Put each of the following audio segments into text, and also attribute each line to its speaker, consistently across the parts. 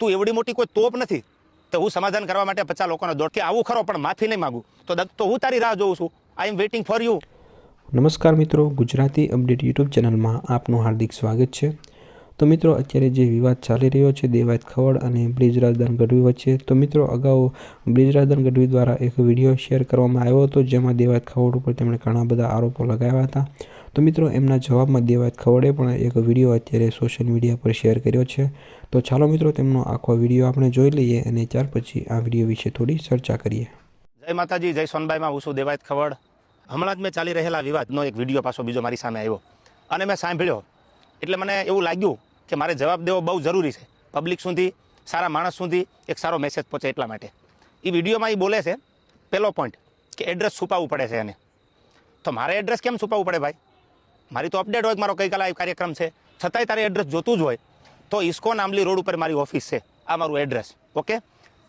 Speaker 1: તું એવડી મોટી કોઈ તોપ નથી, તો હું સમાધાન કરવા માટે પચાસ લોકોને દોડ. કે આવું ખરો, પણ માફી નહીં માગું. તો તો હું તારી રાહ જોઉં છું. I am waiting for you
Speaker 2: નમસ્કાર મિત્રો, ગુજરાતી અપડેટ યુટ્યુબ ચેનલમાં આપનું હાર્દિક સ્વાગત છે. તો મિત્રો, અત્યારે જે વિવાદ ચાલી રહ્યો છે, દેવાયત ખવડ અને બ્રિજરાજદાન ગઢવી વચ્ચે, તો મિત્રો, અગાઉ બ્રિજરાજદાન ગઢવી દ્વારા એક વીડિયો શેર કરવામાં આવ્યો હતો, જેમાં દેવાયત ખવડ ઉપર તેમણે ઘણા બધા આરોપો લગાવ્યા હતા. તો મિત્રો, એમના જવાબમાં દેવાયત ખવડે પણ એક વીડિયો અત્યારે સોશિયલ મીડિયા પર શેર કર્યો છે. તો ચાલો મિત્રો, તેમનો આખો વીડિયો આપણે જોઈ લઈએ અને ત્યાર પછી આ વીડિયો વિશે થોડી ચર્ચા કરીએ.
Speaker 1: જય માતાજી, જય સોનબાઈમાં, હું છું દેવાયત ખવડ. હમણાં જ મેં ચાલી રહેલા વિવાદનો એક વીડિયો પાછો બીજો મારી સામે આવ્યો. અને મેં સાંભળ્યો. એટલે મને એવું લાગ્યું કે મારે જવાબ દેવો બહુ જરૂરી છે. પબ્લિક સુધી, સારા માણસ સુધી એક સારો મેસેજ પહોંચે એટલા માટે. એ વિડીયોમાં એ બોલે છે પહેલો પોઈન્ટ કે એડ્રેસ છુપાવવું પડે છે એને. તો મારે એડ્રેસ કેમ છુપાવવું પડે ભાઈ? મારી તો અપડેટ હોય મારો ગઈકાલે આ કાર્યક્રમ છે. છતાંય તારે એડ્રેસ જોતું જ હોય. તો ઇસ્કોન આંબલી રોડ ઉપર મારી ઓફિસ છે. આ મારું એડ્રેસ ઓકે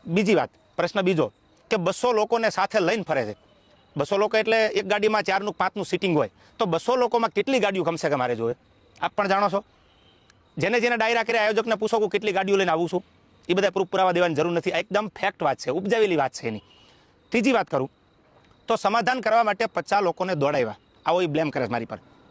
Speaker 1: બીજી વાત, પ્રશ્ન બીજો, કે બસો લોકોને સાથે લઈને ફરે છે. બસો લોકો એટલે એક ગાડીમાં ચારનું, પાંચનું સિટિંગ હોય. તો બસો લોકોમાં કેટલી ગાડીઓ કમસે કે મારે જોવે? આપ પણ જાણો છો. જેને જેને ડાયરા કર્યા, આયોજકને પૂછો કે કેટલી ગાડીઓ લઈને આવું છું. એ બધા પ્રૂફ પુરાવા દેવાની જરૂર નથી. એકદમ ફેક્ટ વાત છે. ઉપજાવેલી વાત છે એની. ત્રીજી વાત કરું. તો સમાધાન કરવા માટે પચાસ લોકોને દોડાવ્યા. આવો એ બ્લેમ કરે મારી પર.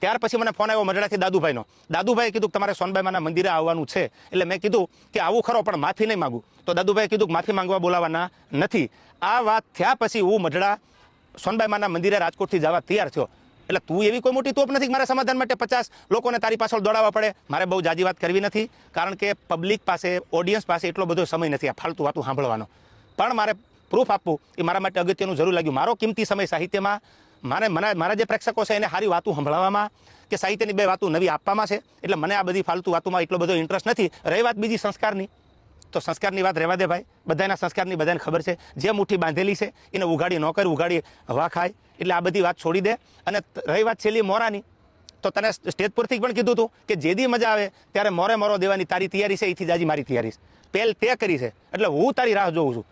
Speaker 1: ત્યાર પછી મને ફોન આવ્યો મજડાથી દાદુભાઈનો. દાદુભાઈએ કીધું કે તમારે સોનબાઈમાના મંદિરે આવવાનું છે. એટલે મેં કીધું કે આવું ખરો, પણ માફી નહીં માગું. તો દાદુભાઈએ કીધું કે માફી માંગવા બોલાવવાના નથી. આ વાત થયા પછી હું મઢડા સોનબાઈમાના મંદિરે રાજકોટથી જવા તૈયાર થયો. એટલે તું એવી કોઈ મોટી તોપ નથી મારા સમાધાન માટે પચાસ લોકોને તારી પાછળ દોડાવવા પડે. મારે બહુ જાજી વાત કરવી નથી, કારણ કે પબ્લિક પાસે ઓડિયન્સ પાસે એટલો બધો સમય નથી આ ફાલતુ વાતું સાંભળવાનો. પણ મારે પ્રૂફ આપવું એ મારા માટે અગત્યનું જરૂર લાગ્યું. મારો કિંમતી સમય સાહિત્યમાં મારે મને મારા જે પ્રેક્ષકો છે એને સારી વાતું સંભળાવવામાં કે સાહિત્યની બે વાતો નવી આપવામાં છે. એટલે મને આ બધી ફાલતુ વાતોમાં એટલો બધો ઇન્ટરેસ્ટ નથી. રહી વાત બીજી સંસ્કારની. તો સંસ્કારની વાત રહેવા દે ભાઈ. બધાના સંસ્કારની બધાને ખબર છે. જે મુઠ્ઠી બાંધેલી છે, એને ઉગાડી ન કરી, ઉઘાડી હવા ખાય. એટલે આ બધી વાત છોડી દે. અને રહી વાત છેલ્લી મોરાની. તો તને સ્ટેજ પરથી પણ કીધું હતું કે જે દી મજા આવે, ત્યારે મોરે મોરો દેવાની તારી તૈયારી છે. એથી જાજી મારી તૈયારી છે. પહેલ તે કરી છે. એટલે હું તારી રાહ જોઉં છું.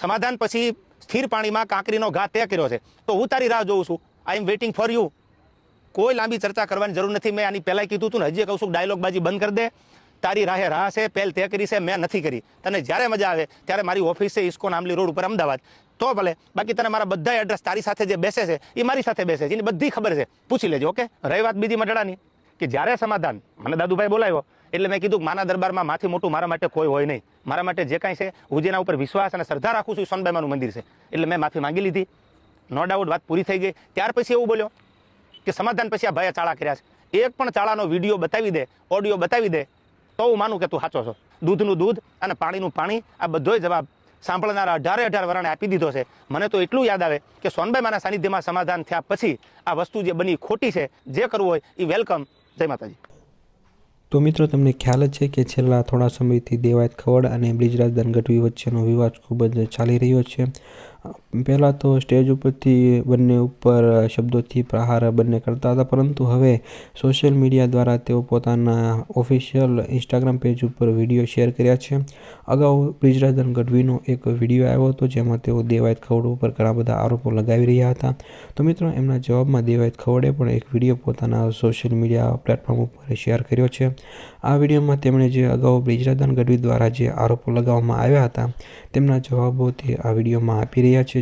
Speaker 1: સમાધાન પછી સ્થિર પાણીમાં કાંકરીનો ઘા તે કર્યો છે. તો હું તારી રાહ જોઉં છું. I am waiting for you કોઈ લાંબી ચર્ચા કરવાની જરૂર નથી. મેં આની પહેલાં કીધું હતું ને, હજી કહું છું ડાયલોગ બાજી બંધ કરી દે. તારી રાહે રાહ છે, પહેલ તે કરી છે, મેં નથી કરી. તને જ્યારે મજા આવે ત્યારે મારી ઓફિસ છે, ઇસ્કોન આંબલી રોડ ઉપર, અમદાવાદ. તો ભલે, બાકી તને મારા બધા એડ્રેસ તારી સાથે જે બેસે છે એ મારી સાથે બેસે છે. એની બધી ખબર છે. પૂછી લેજો, ઓકે? રહી વાત બીજી મટડાની કે જ્યારે સમાધાન? મને દાદુભાઈ બોલાવ્યો એટલે મેં કીધું, માના દરબારમાં માથી મોટું મારા માટે કોઈ હોય નહીં. મારા માટે જે કાંઈ છે હું જેના ઉપર વિશ્વાસ અને શ્રદ્ધા રાખું છું સોનબાઈમાનું મંદિર છે. એટલે મેં માફી માંગી લીધી. નો ડાઉટ વાત પૂરી થઈ ગઈ. ત્યાર પછી એવું બોલ્યો કે સમાધાન પછી આ ભાઈએ ચાળા કર્યા છે. એક પણ ચાળાનો વીડિયો બતાવી દે, ઓડિયો બતાવી દે, તો હું માનું કે તું સાચો છો. દૂધનું દૂધ અને પાણીનું પાણી આ બધોય જવાબ સાંભળનારા અઢારે અઢાર વરણે આપી દીધો છે. મને તો એટલું યાદ આવે કે સોનબાઈમાના સાનિધ્યમાં સમાધાન થયા પછી આ વસ્તુ જે બની, ખોટી છે, જે કરવું હોય એ વેલકમ જય માતાજી.
Speaker 2: તો મિત્રો, તમને ખ્યાલ જ છે કે છેલ્લા થોડા સમયથી દેવાયત ખવડ અને બ્રિજરાજ ગઢવી વચ્ચેનો વિવાદ ખૂબ જ ચાલી રહ્યો છે. પહેલાં તો સ્ટેજ ઉપરથી બંને ઉપર શબ્દોથી પ્રહાર બંને કરતા હતા, પરંતુ હવે સોશિયલ મીડિયા દ્વારા તેઓ પોતાના ઓફિશિયલ ઇન્સ્ટાગ્રામ પેજ ઉપર વીડિયો શેર કર્યા છે. અગાઉ બ્રિજરાજદાન ગઢવીનો એક વીડિયો આવ્યો હતો, જેમાં તેઓ દેવાયત ખવડ ઉપર ઘણા બધા આરોપો લગાવી રહ્યા હતા. તો મિત્રો, એમના જવાબમાં દેવાયત ખવડે પણ એક વીડિયો પોતાના સોશિયલ મીડિયા પ્લેટફોર્મ ઉપર શેર કર્યો છે. આ વિડીયોમાં તેમણે જે અગાઉ બ્રિજરાજદાન ગઢવી દ્વારા જે આરોપો લગાવવામાં આવ્યા હતા, તેમના જવાબો તે આ વિડીયોમાં આપી રહ્યા છે.